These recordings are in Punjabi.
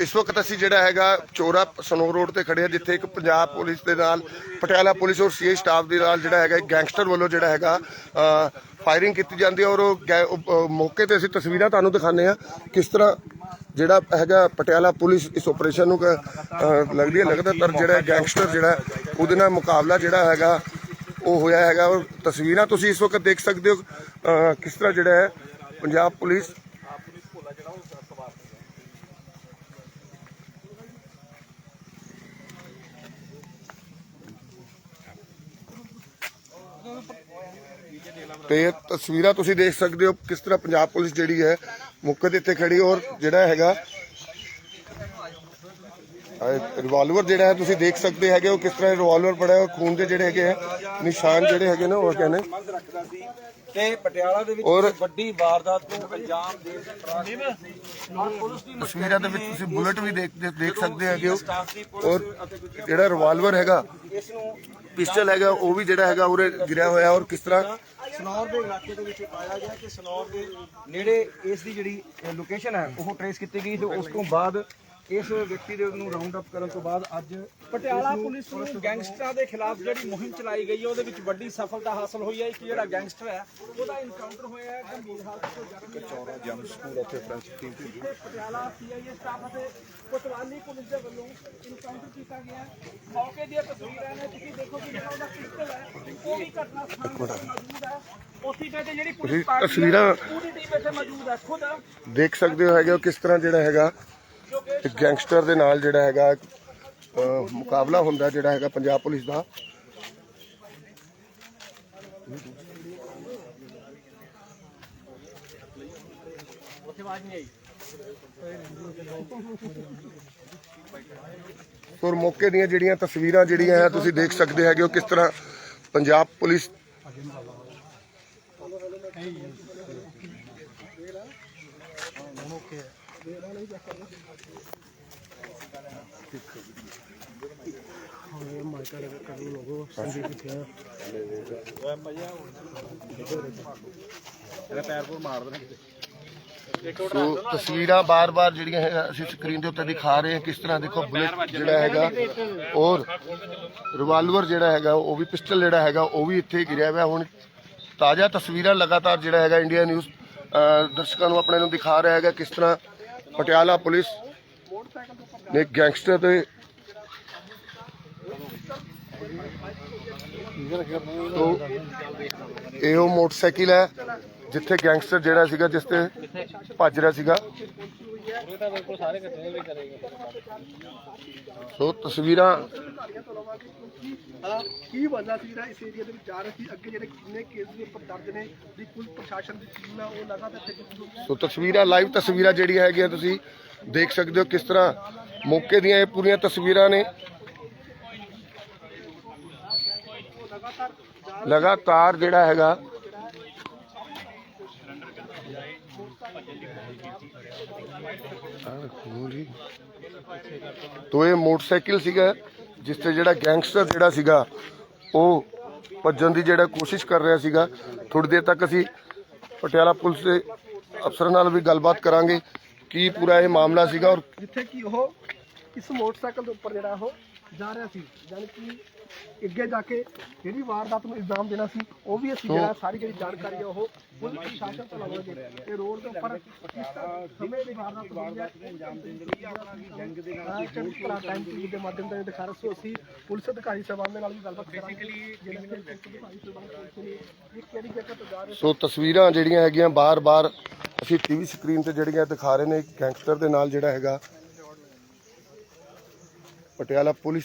ਇਸ ਵਕਤ ਅਸੀਂ ਜਿਹੜਾ ਹੈਗਾ ਚੋਰਾ ਸਨੋ ਰੋਡ ਤੇ ਖੜੇ ਆ ਜਿੱਥੇ ਇੱਕ ਪੰਜਾਬ ਪੁਲਿਸ ਦੇ ਨਾਲ, ਪਟਿਆਲਾ ਪੁਲਿਸ ਔਰ ਸੀਏ ਸਟਾਫ ਦੇ ਨਾਲ ਜਿਹੜਾ ਹੈਗਾ ਇੱਕ ਗੈਂਗਸਟਰ ਵੱਲੋਂ ਜਿਹੜਾ ਹੈਗਾ ਫਾਇਰਿੰਗ ਕੀਤੀ ਜਾਂਦੀ ਹੈ ਔਰ ਉਹ ਗੈ- ਮੌਕੇ ਤੇ ਅਸੀਂ ਤਸਵੀਰਾਂ ਤੁਹਾਨੂੰ ਦਿਖਾਉਂਦੇ ਆ ਕਿਸ ਤਰ੍ਹਾਂ ਜਿਹੜਾ ਹੈਗਾ ਪਟਿਆਲਾ ਪੁਲਿਸ ਇਸ ਆਪਰੇਸ਼ਨ ਨੂੰ ਕ- ਲੱਗਦੀ ਹੈ, ਲਗਾਤਾਰ ਜਿਹੜਾ ਗੈਂਗਸਟਰ ਜਿਹੜਾ, ਉਹਦੇ ਨਾਲ ਮੁਕਾਬਲਾ ਜਿਹੜਾ ਹੈਗਾ, ਉਹ ਹੋਇਆ ਹੈਗਾ ਔਰ ਤਸਵੀਰਾਂ ਤੁਸੀਂ ਇਸ ਵਕਤ ਦੇਖ ਸਕਦੇ ਹੋ ਕਿਸ ਤਰ੍ਹਾਂ ਜਿਹੜਾ ਹੈ ਪੰਜਾਬ ਪੁਲਿਸ ਤੇ ਇਹ ਤਸਵੀਰਾਂ ਤੁਸੀਂ ਦੇਖ ਸਕਦੇ ਹੋ ਕਿਸ ਤਰ੍ਹਾਂ ਪੰਜਾਬ ਪੁਲਿਸ ਜਿਹੜੀ ਹੈ ਮੌਕੇ ਦੇ ਇੱਥੇ ਖੜੀ ਔਰ ਜਿਹੜਾ ਹੈਗਾ ਰਿਵਾਲਵਰ ਜਿਹੜਾ ਹੈ ਤੁਸੀਂ ਦੇਖ ਸਕਦੇ ਹੈਗੇ ਹੋ ਕਿਸ ਤਰ੍ਹਾਂ ਰਿਵਾਲਵਰ ਪੜਿਆ ਹੈ ਖੂਨ ਦੇ ਜਿਹੜੇ ਹੈਗੇ ਆ ਨਿਸ਼ਾਨ ਜਿਹੜੇ ਹੈਗੇ ਨੇ ਉਹ ਕਹਿੰਦੇ। ਮੰਗ ਰੱਖਦਾ ਸੀ ਤੇ ਪਟਿਆਲਾ ਦੇ ਵਿੱਚ ਔਰ- ਵੱਡੀ ਵਾਰਦਾਤ ਨੂੰ ਅੰਜਾਮ ਦੇਣ ਦੀ ਪ੍ਰੋਸੈਸ ਪੁਲਿਸ ਦੀ ਤਸਵੀਰਾਂ ਦੇ ਵਿੱਚ ਤੁਸੀਂ ਬੁਲਟ ਵੀ ਦੇਖ ਦੇਖ- ਸਕਦੇ ਹੈਗੇ ਹੋ। ਔਰ ਜਿਹੜਾ ਰਿਵਾਲਵਰ ਹੈਗਾ ਇਸ ਨੂੰ ਪਿਸਟਲ ਹੈਗਾ ਉਹ ਵੀ ਜਿਹੜਾ ਹੈਗਾ ਉਰੇ ਗਿਰਿਆ ਹੋਇਆ ਔਰ ਕਿਸ ਤਰ੍ਹਾਂ ਸਨੌਰ ਦੇ ਇਲਾਕੇ ਦੇ ਵਿੱਚ ਪਾਇਆ ਗਿਆ ਕਿ ਸਨੌਰ ਦੇ ਨੇੜੇ ਇਸ ਦੀ ਜਿਹੜੀ ਲੋਕੇਸ਼ਨ ਹੈ, ਉਹ ਟ੍ਰੇਸ ਕੀਤੀ ਗਈ ਤੇ ਉਸ ਤੋਂ ਬਾਅਦ ਇਸ ਵਿਅਕਤੀ ਦੇ ਨੂੰ ਰਾਉਂਡ ਅਪ ਕਰਨ ਤੋਂ ਬਾਅਦ ਅੱਜ ਪਟਿਆਲਾ ਪੁਲਿਸ ਨੂੰ ਗੈਂਗਸਟਰਾਂ ਦੇ ਖਿਲਾਫ ਜਿਹੜੀ ਮੁਹਿੰਮ ਚਲਾਈ ਗਈ ਹੈ ਉਹਦੇ ਵਿੱਚ ਵੱਡੀ ਸਫਲਤਾ ਹਾਸਲ ਹੋਈ ਹੈ। ਇੱਕ ਜਿਹੜਾ ਗੈਂਗਸਟਰ ਹੈ ਉਹਦਾ ਇਨਕਾਊਂਟਰ ਹੋਇਆ ਹੈ ਗੰਭੀਰ ਹਾਲਤ ਤੋਂ ਜ਼ਖਮੀ ਕਚੌਰਾ ਜੰਗ ਸਕੂਲ ਉੱਥੇ ਪਟਿਆਲਾ ਸੀਆਈਏ ਸਟਾਫ ਅਤੇ ਕੋਤਵਾਲੀ ਪੁਲਿਸ ਦੇ ਵੱਲੋਂ ਇਨਕਾਊਂਟਰ ਕੀਤਾ ਗਿਆ ਮੌਕੇ ਦੀਆਂ ਤਸਵੀਰਾਂ ਨੇ ਤੁਸੀਂ ਦੇਖੋ ਕਿ ਜਿਹੜਾ ਉਹਦਾ ਪਿਸਟਲ ਹੈ ਉਹ ਵੀ ਘਟਨਾ ਸਥਾਨ ਤੇ ਮੌਜੂਦ ਹੈ। ਉੱਥੇ ਤੇ ਜਿਹੜੀ ਪੁਲਿਸ ਪਾਰਟੀ ਤਸਵੀਰਾਂ- ਪੂਰੀ ਟੀਮ ਇੱਥੇ ਮੌਜੂਦ ਹੈ ਖੁਦ ਦੇਖ ਸਕਦੇ ਹੋ ਹੈਗੇ ਕਿਸ ਤਰ੍ਹਾਂ ਜਿਹੜਾ ਹੈਗਾ। ਇੱਕ ਗੈਂਗਸਟਰ ਦੇ ਨਾਲ ਜਿਹੜਾ ਹੈਗਾ ਮੁਕਾਬਲਾ ਹੁੰਦਾ ਜਿਹੜਾ ਹੈਗਾ ਪੰਜਾਬ ਪੁਲਿਸ ਦਾ। ਔਰ ਮੌਕੇ ਦੀਆਂ ਜਿਹੜੀਆਂ ਤਸਵੀਰਾਂ ਜਿਹੜੀਆਂ ਹੈ, ਤੁਸੀਂ ਦੇਖ ਸਕਦੇ ਹੈਗੇ ਹੋ ਕਿਸ ਤਰ੍ਹਾਂ ਪੰਜਾਬ ਪੁਲਿਸ ਸੋ ਤਸਵੀਰਾਂ ਬਾਰ-ਬਾਰ ਜਿਹੜੀਆਂ ਹੈ ਅਸੀਂ ਸਕਰੀਨ ਦੇ ਉੱਤੇ ਦਿਖਾ ਰਹੇ ਹਾਂ, ਕਿਸ ਤਰ੍ਹਾਂ ਦੇਖੋ ਬੁਲੇਟ ਜਿਹੜਾ ਹੈਗਾ, ਔਰ ਰਿਵਾਲਵਰ ਜਿਹੜਾ ਹੈਗਾ, ਉਹ ਵੀ ਪਿਸਟਲ ਜਿਹੜਾ ਹੈਗਾ, ਉਹ ਵੀ ਇੱਥੇ ਗਿਰਿਆ ਹੋਇਆ। ਹੁਣ ਤਾਜ਼ਾ ਤਸਵੀਰਾਂ ਲਗਾਤਾਰ ਜਿਹੜਾ ਹੈਗਾ ਇੰਡੀਆ ਨਿਊਜ਼ ਦਰਸ਼ਕਾਂ ਨੂੰ ਆਪਣੇ ਨੂੰ ਦਿਖਾ ਰਿਹਾ ਹੈਗਾ ਕਿਸ ਤਰ੍ਹਾਂ ਪਟਿਆਲਾ ਪੁਲਿਸ ਨੇ ਗੈਂਗਸਟਰ ਤੇ ਤੋ ਇਹ ਉਹ ਮੋਟਰਸਾਈਕਲ ਹੈ, ਜਿੱਥੇ ਗੈਂਗਸਟਰ ਜਿਹੜਾ ਸੀਗਾ, ਜਿਸ ਤੇ ਭੱਜ ਰਿਹਾ ਸੀਗਾ। ਸੋ ਤਸਵੀਰਾਂ ਕੀ ਵਜ੍ਹਾ ਸੀ ਜਿਹੜਾ ਇਸ ਏਰੀਆ ਦੇ ਵਿੱਚ ਜਾ ਰਹੇ ਸੀ? ਅੱਗੇ ਜਿਹੜੇ ਕਿੰਨੇ ਕੇਸ ਦੇ ਉੱਪਰ ਦਰਜ ਨੇ ਦੀ ਪੁਲਿਸ ਪ੍ਰਸ਼ਾਸਨ ਦੀ ਟੀਮ ਹੈ ਉਹ ਲਗਾਤਾਰ ਸੋ ਤਸਵੀਰਾਂ ਲਾਈਵ ਤਸਵੀਰਾਂ ਜਿਹੜੀਆਂ ਹੈਗੀਆਂ ਤੁਸੀਂ ਦੇਖ ਸਕਦੇ ਹੋ ਕਿਸ ਤਰ੍ਹਾਂ ਮੌਕੇ ਦੀਆਂ ਇਹ ਪੂਰੀਆਂ ਤਸਵੀਰਾਂ ਨੇ। ਲਗਾਤਾਰ ਜਿਹੜਾ ਹੈਗਾ ਤੋ ਇਹ ਮੋਟਰਸਾਈਕਲ ਸੀਗਾ, ਜਿਸ ਤੇ ਜਿਹੜਾ ਗੈਂਗਸਟਰ ਜਿਹੜਾ ਸੀਗਾ, ਉਹ ਭੱਜਣ ਦੀ ਜਿਹੜਾ ਕੋਸ਼ਿਸ਼ ਕਰ ਰਿਹਾ ਸੀਗਾ। ਥੋੜੀ ਦੇਰ ਤੱਕ ਅਸੀਂ ਪਟਿਆਲਾ ਪੁਲਿਸ ਦੇ ਅਫਸਰ ਨਾਲ ਵੀ ਗੱਲਬਾਤ ਕਰਾਂਗੇ, ਕੀ ਪੂਰਾ ਇਹ ਮਾਮਲਾ ਸੀਗਾ ਔਰ ਜਿੱਥੇ ਕਿ ਉਹ ਇਸ ਮੋਟਰਸਾਈਕਲ ਦੇ ਉੱਪਰ ਜਿਹੜਾ ਉਹ ਜਾ ਰਿਹਾ ਸੀ, ਯਾਨੀ ਕਿ ਅੱਗੇ ਜਾ ਕੇ ਜਿਹੜੀ ਵਾਰਦਾਤ ਨੂੰ ਇਲਜ਼ਾਮ ਦੇਣਾ ਸੀ ਉਹ ਵੀ ਅਸੀਂ ਜਿਹੜਾ ਸਾਰੀ ਜਿਹੜੀ ਜਾਣਕਾਰੀ ਹੈ ਉਹ ਪੁਲਿਸ ਪ੍ਰਸ਼ਾਸਨ ਤੋਂ ਲਵਾਂਗੇ। ਇਹ ਰੋਡ ਦੇ ਉੱਪਰ ਕਿਸ ਤਰ੍ਹਾਂ ਸਮੇਂ ਦੀ ਵਾਰਦਾਤ ਹੈ। ਇਲਜ਼ਾਮ ਦੇਣ ਦੇ ਆਪਣਾ ਜੰਗ ਦੇ ਨਾਲ ਚੜ੍ਹਦੀ ਕਲਾ ਟਾਈਮ ਟੀਵੀ ਦੇ ਮਾਧਿਅਮ ਤੋਂ ਦਿਖਾ ਰਹੇ ਸੀ ਅਸੀਂ ਪੁਲਿਸ ਅਧਿਕਾਰੀ ਸਾਹਿਬਾਨ ਦੇ ਨਾਲ ਵੀ ਗੱਲਬਾਤ ਕਰਾਂਗੇ। ਜਿਹੜੇ ਨੇ ਤੋਂ ਸੋ ਤਸਵੀਰਾਂ ਜਿਹੜੀਆਂ ਹੈਗੀਆਂ ਬਾਰ-ਬਾਰ ਅਸੀਂ ਟੀਵੀ ਸਕਰੀਨ ਤੇ ਜਿਹੜੀਆਂ ਦਿਖਾ ਰਹੇ ਨੇ ਗੈਂਗਸਟਰ ਦੇ ਨਾਲ ਜਿਹੜਾ ਹੈਗਾ ਪਟਿਆਲਾ ਪੁਲਿਸ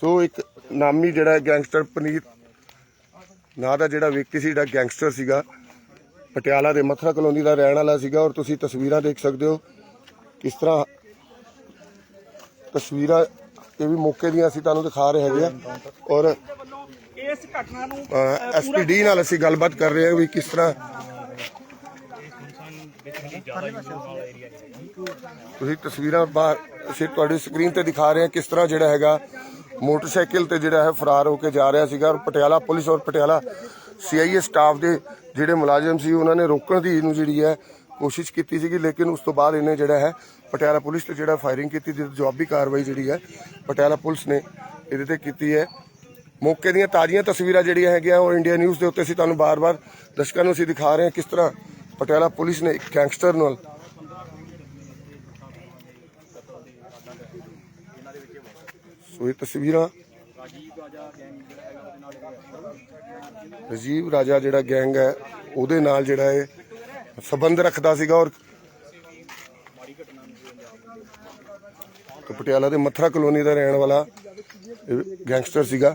ਸੋ ਇੱਕ ਨਾਮੀ ਜਿਹੜਾ ਗੈਂਗਸਟਰ ਪਨੀਤ, ਨਾਂ ਦਾ ਜਿਹੜਾ ਵਿਅਕਤੀ ਸੀ, ਜਿਹੜਾ ਗੈਂਗਸਟਰ ਸੀਗਾ, ਪਟਿਆਲਾ ਦੇ ਮਥਰਾ ਕਲੋਨੀ ਦਾ ਰਹਿਣ ਵਾਲਾ ਸੀਗਾ ਔਰ ਤੁਸੀਂ ਤਸਵੀਰਾਂ ਦੇਖ ਸਕਦੇ ਹੋ ਕਿਸ ਤਰ੍ਹਾਂ ਤਸਵੀਰਾਂ ਇਹ ਵੀ ਮੌਕੇ ਦੀਆਂ ਅਸੀਂ ਤੁਹਾਨੂੰ ਦਿਖਾ ਰਹੇ ਹੈਗੇ ਆ ਔਰ ਇਸ ਘਟਨਾ ਨੂੰ ਐਸਪੀਡੀ ਨਾਲ ਅਸੀਂ ਗੱਲਬਾਤ ਕਰ ਰਹੇ ਹਾਂ ਵੀ ਕਿਸ ਤਰ੍ਹਾਂ ਤੁਸੀਂ ਤਸਵੀਰਾਂ ਬਾਹਰ, ਅਸੀਂ ਤੁਹਾਡੀ ਸਕਰੀਨ ਤੇ ਦਿਖਾ ਰਹੇ ਹਾਂ ਕਿਸ ਤਰ੍ਹਾਂ ਜਿਹੜਾ ਹੈਗਾ ਮੋਟਰਸਾਈਕਲ ਤੇ ਜਿਹੜਾ ਹੈ ਫਰਾਰ ਹੋ ਕੇ ਜਾ ਰਿਹਾ ਸੀਗਾ ਔਰ ਪਟਿਆਲਾ ਪੁਲਿਸ ਔਰ ਪਟਿਆਲਾ ਸੀਆਈਏ ਸਟਾਫ ਦੇ ਜਿਹੜੇ ਮੁਲਾਜ਼ਮ ਸੀ, ਉਹਨਾਂ ਨੇ ਰੋਕਣ ਦੀ ਇਹਨੂੰ ਜਿਹੜੀ ਹੈ ਕੋਸ਼ਿਸ਼ ਕੀਤੀ ਸੀਗੀ, ਲੇਕਿਨ ਉਸ ਤੋਂ ਬਾਅਦ ਇਹਨੇ ਜਿਹੜਾ ਹੈ ਪਟਿਆਲਾ ਪੁਲਿਸ ਤੇ ਜਿਹੜਾ ਫਾਇਰਿੰਗ ਕੀਤੀ, ਜਿਹਦੀ ਜਵਾਬੀ ਕਾਰਵਾਈ ਜਿਹੜੀ ਹੈ ਪਟਿਆਲਾ ਪੁਲਿਸ ਨੇ ਇਹਦੇ ਤੇ ਕੀਤੀ ਹੈ। ਮੌਕੇ ਦੀਆਂ ਤਾਜ਼ੀਆਂ ਤਸਵੀਰਾਂ ਜਿਹੜੀਆਂ ਹੈਗੀਆਂ ਉਹ ਇੰਡੀਆ ਨਿਊਜ਼ ਦੇ ਉੱਤੇ ਅਸੀਂ ਤੁਹਾਨੂੰ ਬਾਰ-ਬਾਰ ਦਰਸ਼ਕਾਂ ਨੂੰ ਅਸੀਂ ਦਿਖਾ ਰਹੇ ਹਾਂ ਕਿਸ ਤਰ੍ਹਾਂ ਪਟਿਆਲਾ ਪੁਲਿਸ ਨੇ ਇੱਕ ਗੈਂਗਸਟਰ ਨਾਲ ਸੋ ਇਹ ਤਸਵੀਰਾਂ ਰਜੀਵ ਰਾਜਾ ਜਿਹੜਾ ਗੈਂਗ ਹੈ, ਉਹਦੇ ਨਾਲ ਜਿਹੜਾ ਇਹ ਸਬੰਧ ਰੱਖਦਾ ਸੀਗਾ ਔਰ ਪਟਿਆਲਾ ਦੇ ਮੱਥਰਾ ਕਲੋਨੀ ਦਾ ਰਹਿਣ ਵਾਲਾ ਗੈਂਗਸਟਰ ਸੀਗਾ।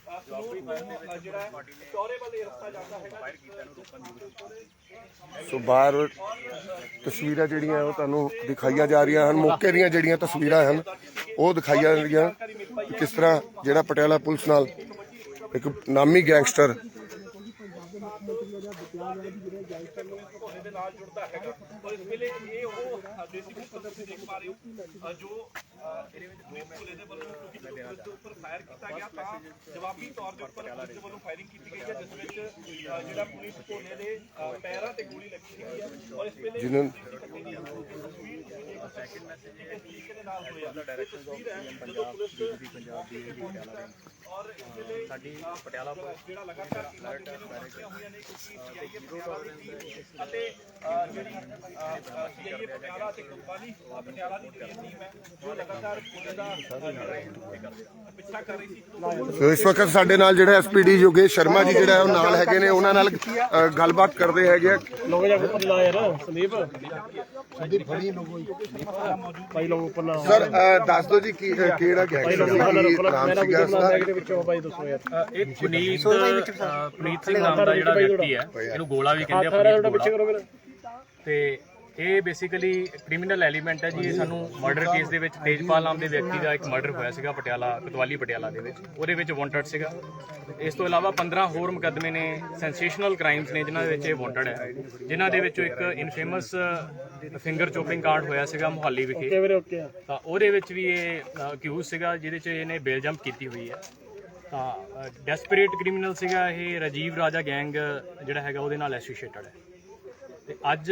ਸੋ ਬਾਹਰ ਤਸਵੀਰਾਂ ਜਿਹੜੀਆਂ ਉਹ ਤੁਹਾਨੂੰ ਦਿਖਾਈਆਂ ਜਾ ਰਹੀਆਂ ਹਨ, ਮੌਕੇ ਦੀਆਂ ਜਿਹੜੀਆਂ ਤਸਵੀਰਾਂ ਹਨ, ਉਹ ਦਿਖਾਈਆਂ ਜਾ ਰਹੀਆਂ ਕਿਸ ਤਰ੍ਹਾਂ ਜਿਹੜਾ ਪਟਿਆਲਾ ਪੁਲਿਸ ਨਾਲ ਇੱਕ ਨਾਮੀ ਗੈਂਗਸਟਰ ਦੇ ਨਾਲ ਜੁੜਦਾ ਹੈਗਾ। ਔਰ ਇਸ ਵੇਲੇ ਇਹ ਉਹ ਦੇਸੀ ਪੁਲਿਸ ਤੁਸੀਂ ਦੇਖ ਪਾ ਰਹੇ ਹੋ ਅ, ਜੋ ਅ, ਇਹਦੇ ਵਿੱਚ ਪੁਲਿਸ ਕੋਲੇ ਦੇ ਵੱਲੋਂ ਕਿਉਂਕਿ ਜਦੋਂ ਪੁਲਿਸ ਦੇ ਉੱਪਰ ਫਾਇਰ ਕੀਤਾ ਗਿਆ ਤਾਂ ਜਵਾਬੀ ਤੌਰ ਦੇ ਉੱਪਰ ਪੁਲਿਸ ਦੇ ਵੱਲੋਂ ਫਾਇਰਿੰਗ ਕੀਤੀ ਗਈ ਹੈ ਜਿਸ ਵਿੱਚ ਅ, ਜਿਹੜਾ ਪੁਲਿਸ ਕੋਲੇ ਦੇ ਅ, ਪੈਰਾਂ ਤੇ ਗੋਲੀ ਲੱਗੀ ਹੋਈ ਹੈ। ਔਰ ਇਸ ਵੇਲੇ ਜਿਨ੍ਹਾਂ ਤਰੀਕੇ ਦੇ ਨਾਲ ਹੋਇਆ ਇਹ ਤਸਵੀਰ ਹੈ ਜਦੋਂ ਪੁਲਿਸ ਔਰ ਇਸ ਵੇਲੇ ਸਾਡੀ ਪਟਿਆਲਾ ਜਿਹੜਾ ਲਗਾਤਾਰ ਇਲਾਕੇ ਨੂੰ ਪਹੁੰਚੀਆਂ ਹੋਈਆਂ ਨੇ ਕਿਉਂਕਿ ਸੀਆਈਏ ਪਟਿਆਲਾ ਦੀ ਟੀਮ ਅਤੇ ਅ, ਜਿਹੜੀ ਸੀਆਈਏ ਪਟਿਆਲਾ ਤੇ ਕੋਤਵਾਲੀ ਅ, ਪਟਿਆਲਾ ਦੀ ਜਿਹੜੀ ਟੀਮ ਹੈ ਜੋ ਲਗਾਤਾਰ ਪੁਲਿਸ ਦਾ ਅ, ਜਿਹੜਾ ਪਿੱਛਾ ਕਰ ਰਹੀ ਸੀ ਸੋ ਇਸ ਵਕਤ ਸਾਡੇ ਨਾਲ ਜਿਹੜਾ ਐਸਪੀਡੀ ਯੋਗੇਸ਼ ਸ਼ਰਮਾ ਜੀ ਜਿਹੜਾ ਹੈ ਉਹ ਨਾਲ ਹੈਗੇ ਨੇ। ਉਹਨਾਂ ਨਾਲ ਅ, ਗੱਲਬਾਤ ਕਰਦੇ ਹੈਗੇ ਆ। ਲੋਗੋ ਜਾ ਉੱਪਰ ਲਾ ਯਾਰ ਸੰਦੀਪ। ਸੰਦੀਪ ਫੜੀ ਲੋਗੋ ਭਾਈ ਲੋਗੋ ਉੱਪਰ ਲਾ ਸਰ ਅ, ਦੱਸ ਦਿਓ ਜੀ ਕੀ ਅ, ਕਿਹੜਾ ਗੈਂਗਸਟਰ ਸੀ ਕੀ ਨਾਮ ਮੇਰਾ ਬਣਾ ਦੇ ਵਿੱਚ ਭਾਈ ਦੱਸੋ ਯਾਰ। ਇਹ ਪੁਨੀਤ ਸਿੰਘ ਨਾਮ ਦਾ ਜਿਹੜਾ ਵਿਅਕਤੀ ਹੈ। ਇਹਨੂੰ ਗੋਲਾ ਵੀ ਕਹਿੰਦੇ ਆ ਸਾਰਾ ਪੁਨੀਤ ਤੁਹਾਡਾ ਪਿੱਛੇ ਗੋਲਾ। ਕਰੋ ਮੇਰਾ। ਤੇ ਇਹ ਬੇਸਿਕਲੀ ਕ੍ਰਿਮੀਨਲ ਐਲੀਮੈਂਟ ਹੈ ਜੀ ਇਹ ਸਾਨੂੰ ਮਰਡਰ ਕੇਸ ਦੇ ਵਿੱਚ ਤੇਜਪਾਲ ਨਾਮ ਦੇ ਵਿਅਕਤੀ ਦਾ ਇੱਕ ਮਰਡਰ ਹੋਇਆ ਸੀਗਾ ਪਟਿਆਲਾ ਕਤਵਾਲੀ ਪਟਿਆਲਾ ਦੇ ਵਿੱਚ। ਉਹਦੇ ਵਿੱਚ ਵਾਂਟਡ ਸੀਗਾ। ਇਸ ਤੋਂ ਇਲਾਵਾ 15 ਹੋਰ ਮੁਕੱਦਮੇ ਨੇ ਸੈਂਸੇਸ਼ਨਲ ਕ੍ਰਾਈਮਸ ਨੇ ਜਿਨ੍ਹਾਂ ਦੇ ਵਿੱਚ ਇਹ ਵਾਂਟਡ ਹੈ। ਜਿਨ੍ਹਾਂ ਦੇ ਵਿੱਚੋਂ ਇੱਕ ਇਨਫੇਮਸ ਫਿੰਗਰ ਚੋਪਿੰਗ ਕਾਂਡ ਹੋਇਆ ਸੀਗਾ ਮੁਹਾਲੀ ਵਿਖੇ। ਤਾਂ ਉਹਦੇ ਵਿੱਚ ਵੀ ਇਹ ਅਕਿਊਜ਼ ਸੀਗਾ ਜਿਹਦੇ 'ਚ ਇਹਨੇ ਬੇਲ ਜੰਪ ਕੀਤੀ ਹੋਈ ਹੈ। ਤਾਂ ਡੈਸਪਰੇਟ ਕ੍ਰਿਮੀਨਲ ਸੀਗਾ ਇਹ ਰਾਜੀਵ ਰਾਜਾ ਗੈਂਗ ਜਿਹੜਾ ਹੈਗਾ ਉਹਦੇ ਨਾਲ ਐਸੋਸੀਏਟਡ ਹੈ। ਤੇ ਅੱਜ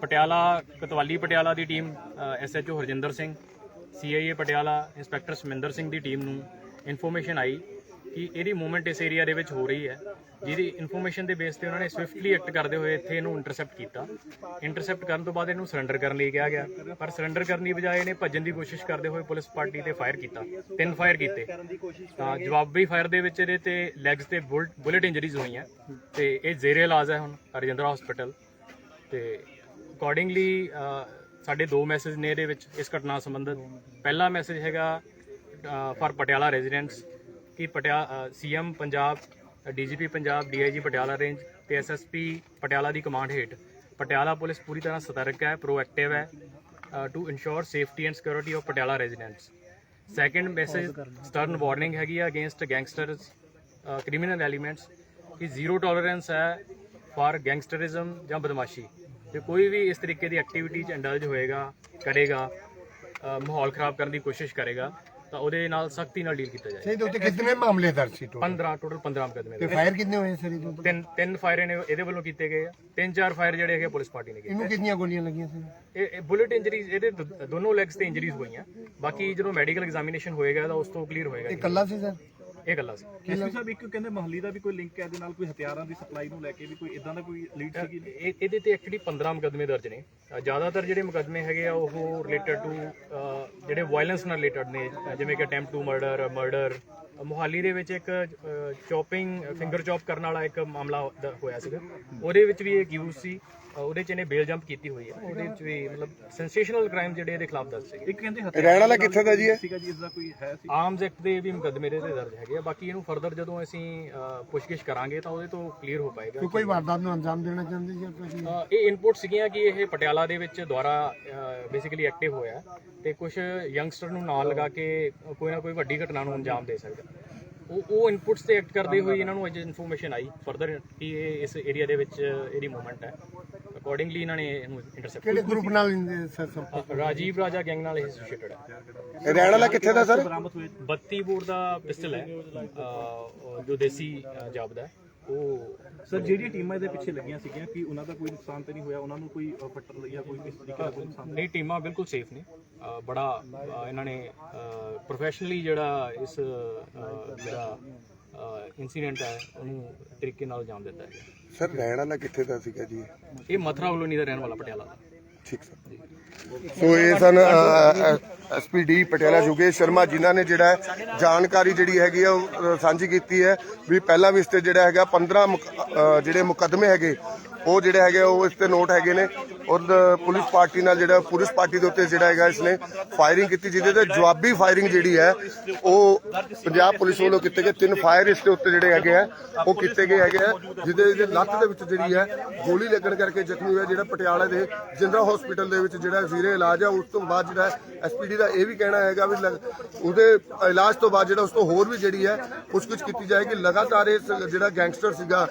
ਪਟਿਆਲਾ, ਕਤਵਾਲੀ ਪਟਿਆਲਾ ਦੀ team SHO Harjinder Singh CIA Patiala, inspector Saminder Singh ਦੀ ਟੀਮ ਨੂੰ ਇਨਫੋਰਮੇਸ਼ਨ ਆਈ ਕਿ ਇਹਦੀ ਮੂਵਮੈਂਟ ਇਸ ਏਰੀਆ ਦੇ ਵਿੱਚ ਹੋ ਰਹੀ ਹੈ। ਜਿਹਦੀ ਇਨਫੋਰਮੇਸ਼ਨ ਦੇ ਬੇਸ ਤੇ ਉਹਨਾਂ ਨੇ ਸਵਿਫਟਲੀ ਐਕਟ ਕਰਦੇ ਹੋਏ ਇੱਥੇ ਇਹਨੂੰ ਇੰਟਰਸੈਪਟ ਕੀਤਾ। ਇੰਟਰਸੈਪਟ ਕਰਨ ਤੋਂ ਬਾਅਦ ਇਹਨੂੰ ਸਰੈਂਡਰ ਕਰਨ ਲਈ ਕਿਹਾ ਗਿਆ। ਪਰ ਸਰੈਂਡਰ ਕਰਨ ਦੀ ਬਜਾਏ ਇਹਨੇ ਭੱਜਣ ਦੀ ਕੋਸ਼ਿਸ਼ ਕਰਦੇ ਹੋਏ ਪੁਲਿਸ ਪਾਰਟੀ ਤੇ ਫਾਇਰ ਕੀਤਾ। ਤਿੰਨ ਫਾਇਰ ਕੀਤੇ। ਤਾਂ ਜਵਾਬੀ ਫਾਇਰ ਦੇ ਵਿੱਚ ਇਹਦੇ ਤੇ ਲੈਗਸ ਤੇ ਬੁਲਟ ਇੰਜਰੀਜ਼ ਹੋਈਆਂ। ਤੇ ਇਹ ਜ਼ੇਰੇ ਇਲਾਜ ਹੈ ਹੁਣ ਰਜਿੰਦਰਾ ਹਸਪੀਟਲ ਤੇ ਅਕੋਰਡਿੰਗਲੀ ਸਾਡੇ ਦੋ ਮੈਸੇਜ ਨੇ ਇਹਦੇ ਵਿੱਚ ਇਸ ਘਟਨਾ ਸੰਬੰਧਿਤ। ਪਹਿਲਾ ਮੈਸੇਜ ਹੈਗਾ ਫਾਰ ਪਟਿਆਲਾ ਰੈਜ਼ੀਡੈਂਟਸ ਕਿ ਪਟਿਆ CM Punjab DGP Punjab, DIG Patiala range ਤੇ ਐਸਐਸਪੀ ਪਟਿਆਲਾ ਦੀ ਕਮਾਂਡ ਹੇਠ। ਪਟਿਆਲਾ ਪੁਲਿਸ ਪੂਰੀ ਤਰ੍ਹਾਂ ਸਤਰਕ ਹੈ, ਪ੍ਰੋਐਕਟਿਵ ਹੈ to ensure safety and security of Patiala residents second message stern warning ਹੈਗੀ ਆ ਅਗੇਂਸਟ ਗੈਂਗਸਟਰਸ ਕ੍ਰਿਮੀਨਲ ਐਲੀਮੈਂਟਸ ਕਿ ਜ਼ੀਰੋ ਟੋਲਰੈਂਸ ਹੈ ਫਾਰ ਗੈਂਗਸਟਰਿਜ਼ਮ ਜਾਂ ਬਦਮਾਸ਼ੀ। ਤੇ ਕੋਈ ਵੀ ਇਸ ਤਰੀਕੇ ਦੀ ਐਕਟੀਵਿਟੀ ਚ ਇੰਡਲਜ ਹੋਏਗਾ, ਕਰੇਗਾ ਮਾਹੌਲ ਖਰਾਬ ਕਰਨ ਦੀ ਕੋਸ਼ਿਸ਼ ਕਰੇਗਾ। ਤਾਂ ਉਹਦੇ ਨਾਲ ਸਖਤੀ ਨਾਲ ਡੀਲ ਕੀਤਾ ਜਾਏਗਾ ਇਹਦੇ ਉੱਤੇ ਕਿੰਨੇ ਮਾਮਲੇ ਦਰਜ ਸੀ ਟੋਟਲ 15 ਟੋਟਲ 15 ਮੁਕੱਦਮੇ ਤੇ। ਫਾਇਰ ਕਿੰਨੇ ਹੋਏ ਸਰ ਇਹਦੇ ਉੱਤੇ ਤਿੰਨ ਤਿੰਨ ਫਾਇਰ ਇਹਨੇ ਇਹਦੇ ਵੱਲੋਂ ਕੀਤੇ ਗਏ ਆ। ਤਿੰਨ ਚਾਰ ਫਾਇਰ ਜਿਹੜੇ ਹੈਗੇ ਪੁਲਿਸ ਪਾਰਟੀ ਨੇ ਕੀਤੇ। ਇਹਨੂੰ ਕਿੰਨੀਆਂ ਗੋਲੀਆਂ ਲੱਗੀਆਂ ਸੀ? ਇਹ ਬੁਲਟ ਇੰਜਰੀਜ਼ ਇਹਦੇ ਦ- ਦੋਨੋਂ ਲੈਗਸ ਤੇ ਇੰਜਰੀਜ਼ ਹੋਈਆਂ। ਬਾਕੀ ਜਦੋਂ ਮੈਡੀਕਲ ਐਗਜ਼ਾਮੀਨੇਸ਼ਨ ਹੋਏਗਾ ਤਾਂ ਉਸ ਤੋਂ ਕਲੀਅਰ ਹੋਏਗਾ। ਇਹ। ਕੱਲਾ ਸੀ ਸਰ ਇਹ ਗੱਲਾਂ ਸੀ। ਐਸਪੀ ਸਾਹਿਬ ਇੱਕ ਕਹਿੰਦੇ ਮਹੱਲੀ ਦਾ ਵੀ ਕੋਈ ਲਿੰਕ ਹੈ ਇਹਦੇ ਨਾਲ ਕੋਈ ਹਥਿਆਰਾਂ ਦੀ ਸਪਲਾਈ ਨੂੰ ਲੈ ਕੇ ਵੀ ਕੋਈ ਇਦਾਂ ਦਾ ਕੋਈ ਲੀਡ ਸੀਗੀ? ਇਹ- ਇਹਦੇ ਤੇ ਐਕਚੁਅਲੀ 15 ਮੁਕੱਦਮੇ ਦਰਜ ਨੇ। ਅ, ਜ਼ਿਆਦਾਤਰ ਜਿਹੜੇ ਮੁਕੱਦਮੇ ਹੈਗੇ ਆ ਉਹ ਰਿਲੇਟਡ ਟੂ ਜਿਹੜੇ ਵਾਇਲੈਂਸ ਨਾਲ ਰਿਲੇਟਡ ਨੇ ਅ, ਜਿਵੇਂ ਕਿ attempt to murder murder Mohali ਦੇ ਵਿੱਚ ਇੱਕ ਚੌਪਿੰਗ ਫਿੰਗਰ ਚੌਪ ਕਰਨ ਵਾਲਾ ਇੱਕ ਮਾਮਲਾ ਹੋਇਆ ਸੀਗਾ। ਉਹਦੇ ਵਿੱਚ ਵੀ ਇਹ ਅਕਿਊਜ਼ ਸੀ ਉਹਦੇ ਚ ਇਹਨੇ ਬੇਲ ਜੰਪ ਕੀਤੀ ਹੋਈ ਹੈ। ਉਹਦੇ ਚ ਵੀ ਮਤਲਬ ਸੈਂਸੇਸ਼ਨਲ ਕ੍ਰਾਈਮ ਜਿਹੜੇ ਇਹਦੇ ਖਿਲਾਫ ਦਰਜ ਸੀਗੇ। ਇੱਕ ਕਹਿੰਦੇ ਰਹਿਣ ਵਾਲਾ ਕਿੱਥੇ ਦਾ ਜੀ ਇਹ? ਸੀਗਾ ਜੀ ਇਸ ਦਾ ਕੋਈ ਹੈ ਸੀ। ਆਰਮਸ ਐਕਟ ਦੇ ਵੀ ਮੁਕੱਦਮੇ ਦੇ ਦਰਜ ਹੈਗੇ ਆ। ਬਾਕੀ ਇਹਨੂੰ ਫਰਦਰ ਜਦੋਂ ਅਸੀਂ ਪੁੱਛਗਿੱਛ ਕਰਾਂਗੇ ਤਾਂ ਉਹਦੇ ਤੋਂ ਕਲੀਅਰ ਹੋ ਪਾਏਗਾ ਕੋਈ ਕੋਈ ਵਾਰਦਾਤ ਨੂੰ ਅੰਜਾਮ ਦੇਣਾ ਚਾਹੁੰਦੇ ਜਾਂ ਕੋਈ ਇਹ ਇਨਪੁਟ ਸੀਗੀਆਂ ਕਿ ਇਹ ਪਟਿਆਲਾ ਦੇ ਵਿੱਚ ਦੁਆਰਾ ਬੇਸਿਕਲੀ ਐਕਟਿਵ ਹੋਇਆ ਹੈ ਤੇ ਕੁਝ ਯੰਗਸਟਰ ਨੂੰ ਨਾਲ ਲਗਾ ਕੇ ਕੋਈ ਨਾ ਕੋਈ ਵੱਡੀ ਘਟਨਾ ਨੂੰ ਅੰਜਾਮ ਦੇ ਸਕਦਾ। ਉਹ ਉਹ ਇਨਪੁਟਸ ਤੇ ਐਕਟ ਕਰਦੇ ਹੋਏ ਇਹਨਾਂ ਨੂੰ ਅੱਜ ਇਨਫੋਰਮੇਸ਼ਨ ਆਈ ਫਰਦਰ ਕਿ ਇਹ ਇਸ ਏਰੀਆ ਦੇ ਵਿੱਚ ਇਹਦੀ ਮੂਵਮੈਂਟ ਹੈ। ਅਕੋਰਡਿੰਗਲੀ ਇਹਨਾਂ ਨੇ ਇਹਨੂੰ ਇੰਟਰਸੈਪਟ ਕਿਹੜੇ ਗਰੁੱਪ ਨਾਲ ਇਹਦੇ ਸਰ ਸੰਪਰਕ ਰਾਜੀਵ ਰਾਜਾ ਗੈਂਗ ਨਾਲ ਐਸੋਸੀਏਟਡ ਹੈ। ਇਹ ਰਹਿਣ ਵਾਲਾ ਕਿੱਥੇ ਦਾ ਸਰ? 32 ਬੋਰ ਦਾ ਪਿਸਟਲ ਹੈ। ਜੋ ਦੇਸੀ ਅ, ਜਾਪਦਾ ਹੈ। ਉਹ ਸਰ ਜਿਹੜੀਆਂ ਟੀਮਾਂ ਇਹਦੇ ਪਿੱਛੇ ਲੱਗੀਆਂ ਸੀਗੀਆਂ ਕਿ ਉਹਨਾਂ ਦਾ ਕੋਈ ਨੁਕਸਾਨ ਤੇ ਨਹੀਂ ਹੋਇਆ? ਉਹਨਾਂ ਨੂੰ ਕੋਈ ਫੱਟੜ ਜਾਂ ਕੋਈ ਇਸ ਤਰੀਕੇ ਦਾ ਕੋਈ ਨੁਕਸਾਨ ਨਹੀਂ ਟੀਮਾਂ ਬਿਲਕੁਲ ਸੇਫ ਨੇ। ਅ, ਬੜਾ ਅ, ਇਹਨਾਂ ਨੇ ਪ੍ਰੋਫੈਸ਼ਨਲੀ ਜਿਹੜਾ ਇਸ ਅ, ਜਿਹੜਾ ਇਨਸੀਡੈਂਟ ਹੈ ਉਹਨੂੰ ਤਰੀਕੇ ਨਾਲ ਜਾਣ ਦਿੱਤਾ ਹੈ। ਸਰ ਰਹਿਣ ਵਾਲਾ ਕਿੱਥੇ ਦਾ ਸੀਗਾ ਜੀ? ਇਹ ਮਥਰਾ ਕਲੋਨੀ ਦਾ ਰਹਿਣ ਵਾਲਾ ਪਟਿਆਲਾ ਦਾ। ਠੀਕ ਸਰ। ਸੋ ਇਹ ਸਨ ਐਸਪੀਡੀ ਪਟਿਆਲਾ ਯੋਗੇਸ਼ ਸ਼ਰਮਾ, ਜਿਨ੍ਹਾਂ ਨੇ ਜਿਹੜਾ ਜਾਣਕਾਰੀ ਜਿਹੜੀ ਹੈਗੀ ਆ, ਉਹ ਸਾਂਝੀ ਕੀਤੀ ਹੈ ਵੀ ਪਹਿਲਾਂ ਵੀ ਇਸ ਤੇ ਜਿਹੜਾ ਹੈਗਾ 15 ਮੁਕ- ਜਿਹੜੇ ਮੁਕੱਦਮੇ ਹੈਗੇ ਉਹ ਜਿਹੜੇ ਹੈਗੇ ਆ, ਉਹ ਇਸ ਤੇ ਨੋਟ ਹੈਗੇ ਨੇ ਔਰ ਪੁਲਿਸ ਪਾਰਟੀ ਨਾਲ ਜਿਹੜਾ ਪੁਲਿਸ ਪਾਰਟੀ ਦੇ ਉੱਤੇ ਜਿਹੜਾ ਹੈਗਾ ਇਸਨੇ ਫਾਇਰਿੰਗ ਕੀਤੀ ਜਿਹਦੇ ਤੇ ਜਵਾਬੀ ਫਾਇਰਿੰਗ ਜਿਹੜੀ ਹੈ ਉਹ ਪੰਜਾਬ ਪੁਲਿਸ ਵੱਲੋਂ ਕੀਤੇ ਗਏ ਤਿੰਨ ਫਾਇਰ ਇਸ ਦੇ ਉੱਤੇ ਜਿਹੜੇ ਹੈਗੇ ਆ ਉਹ ਕੀਤੇ ਗਏ ਹੈਗੇ ਆ ਜਿਹਦੇ ਜਿਹਦੇ ਲੱਤ ਦੇ ਵਿੱਚ ਜਿਹੜੀ ਹੈ ਗੋਲੀ ਲੱਗਣ ਕਰਕੇ ਜ਼ਖਮੀ ਹੋਇਆ ਜਿਹੜਾ ਪਟਿਆਲਾ ਦੇ ਜਿੰਦਰਾ ਹਸਪੀਟਲ ਦੇ ਵਿੱਚ ਜਿਹੜਾ ਜ਼ੀਰੇ ਇਲਾਜ ਆ ਉਸ ਤੋਂ ਬਾਅਦ ਜਿਹੜਾ ਐਸਪੀਡੀ ਦਾ ਇਹ ਵੀ ਕਹਿਣਾ ਹੈਗਾ ਵੀ ਉਹਦੇ ਇਲਾਜ ਤੋਂ ਬਾਅਦ ਜਿਹੜਾ ਉਸ ਤੋਂ ਹੋਰ ਵੀ ਜਿਹੜੀ ਹੈ ਪੁੱਛਗਿੱਛ ਕੀਤੀ ਜਾਏਗੀ। ਲਗਾਤਾਰ ਇਹ ਜਿਹੜਾ ਗੈਂਗਸਟਰ ਸੀਗਾ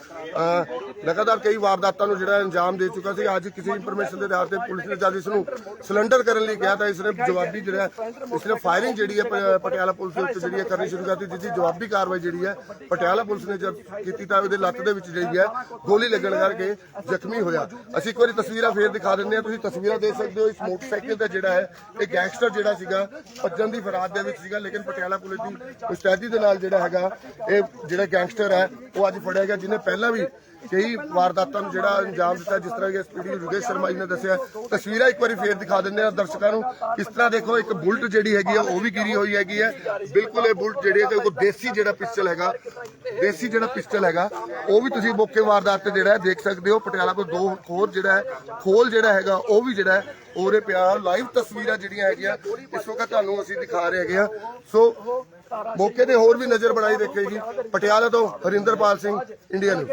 ਲਗਾਤਾਰ ਕਈ ਵਾਰਦਾਤਾਂ ਨੂੰ ਜਿਹੜਾ ਅੰਜਾਮ ਦੇ ਚੁੱਕਾ ਸੀ। ਅੱਜ ਕਿਸੇ ਇਨਫੋਰਮੇਸ਼ਨ ਦੇ ਆਧਾਰ ਤੇ ਪੁਲਿਸ ਨੇ ਜਦ ਇਸ ਨੂੰ ਸਿਲੰਡਰ ਕਰਨ ਲਈ ਕਿਹਾ ਤਾਂ ਇਸ ਨੇ ਜਵਾਬੀ ਜਿਹੜਾ ਇਸ ਨੇ ਫਾਇਰਿੰਗ ਜਿਹੜੀ ਹੈ ਪਟਿਆਲਾ ਪੁਲਿਸ ਦੇ ਉੱਤੇ ਜਿਹੜੀ ਹੈ ਕਰਨੀ ਸ਼ੁਰੂ ਕਰਤੀ। ਜਿਸ ਦੀ ਜਵਾਬੀ ਕਾਰਵਾਈ ਜਿਹੜੀ ਹੈ, ਪਟਿਆਲਾ ਪੁਲਿਸ ਨੇ ਜਦ ਕੀਤੀ ਤਾਂ ਉਹਦੇ ਲੱਤ ਦੇ ਵਿੱਚ ਜਿਹੜੀ ਹੈ, ਗੋਲੀ ਲੱਗਣ ਕਰਕੇ ਜ਼ਖਮੀ ਹੋਇਆ। ਅਸੀਂ ਇੱਕ ਵਾਰੀ ਤਸਵੀਰਾਂ ਫੇਰ ਦਿਖਾ ਦਿੰਦੇ ਹਾਂ। ਤੁਸੀਂ ਤਸਵੀਰਾਂ ਦੇਖ ਸਕਦੇ ਹੋ, ਇਸ ਮੋਟਰਸਾਈਕਲ ਦਾ ਜਿਹੜਾ ਹੈ, ਇਹ ਗੈਂਗਸਟਰ ਜਿਹੜਾ ਸੀਗਾ, ਭੱਜਣ ਦੀ ਫਰਾਦ ਦੇ ਵਿੱਚ ਸੀਗਾ, ਲੇਕਿਨ ਪਟਿਆਲਾ ਪੁਲਿਸ ਦੀ ਮੁਸਤੈਦੀ ਦੇ ਨਾਲ ਜਿਹੜਾ ਹੈਗਾ, ਇਹ ਜਿਹੜਾ ਗੈਂਗਸਟਰ ਹੈ, ਉਹ ਅੱਜ ਫੜਿਆ ਗਿਆ, ਜਿਹਨੇ ਪਹਿਲਾਂ ਵੀ ਕਈ ਵਾਰਦਾਤਾਂ ਨੂੰ ਜਿਹੜਾ ਅੰਜਾਮ ਦਿੱਤਾ, ਜਿਸ ਤਰ੍ਹਾਂ ਕਿ ਐਸਪੀਡੀ ਯੋਗੇਸ਼ ਸ਼ਰਮਾ ਜੀ ਨੇ ਦੱਸਿਆ, ਤਸਵੀਰਾਂ ਇੱਕ ਵਾਰੀ ਫੇਰ ਦਿਖਾ ਦਿੰਦੇ ਆ ਦਰਸ਼ਕਾਂ ਨੂੰ। ਕਿਸ ਤਰ੍ਹਾਂ ਦੇਖੋ, ਇੱਕ ਬੁਲਟ ਜਿਹੜੀ ਹੈਗੀ ਆ, ਉਹ ਵੀ ਗਿਰੀ ਹੋਈ ਹੈਗੀ ਹੈ ਬਿਲਕੁਲ ਇਹ ਬੁਲਟ ਜਿਹੜੀ ਹੈ ਤੇ ਦੇਸੀ ਜਿਹੜਾ ਪਿਸਟਲ ਹੈਗਾ, ਦੇਸੀ ਜਿਹੜਾ ਪਿਸਟਲ ਹੈਗਾ, ਉਹ ਵੀ ਤੁਸੀਂ ਮੌਕੇ ਵਾਰਦਾਤ ਤੇ ਜਿਹੜਾ ਦੇਖ ਸਕਦੇ ਹੋ। ਪਟਿਆਲਾ ਕੋਲ ਦੋ ਹੋਰ ਜਿਹੜਾ ਹੈ, ਖੋਲ ਜਿਹੜਾ ਹੈਗਾ, ਉਹ ਵੀ ਜਿਹੜਾ ਹੈ, ਉਹਦੇ ਪਿਆ ਲਾਈਵ ਤਸਵੀਰਾਂ ਜਿਹੜੀਆਂ ਹੈਗੀਆਂ, ਇਸ ਵਕਤ ਤੁਹਾਨੂੰ ਅਸੀਂ ਦਿਖਾ ਰਹੇ ਹੈਗੇ ਆ ਸੋ ਮੌਕੇ ਤੇ ਹੋਰ ਵੀ ਨਜ਼ਰ ਬਣਾਈ ਦੇਖੇਗੀ ਪਟਿਆਲਾ ਤੋਂ ਹਰਿੰਦਰਪਾਲ ਸਿੰਘ ਇੰਡੀਆ ਨਿਊਜ਼।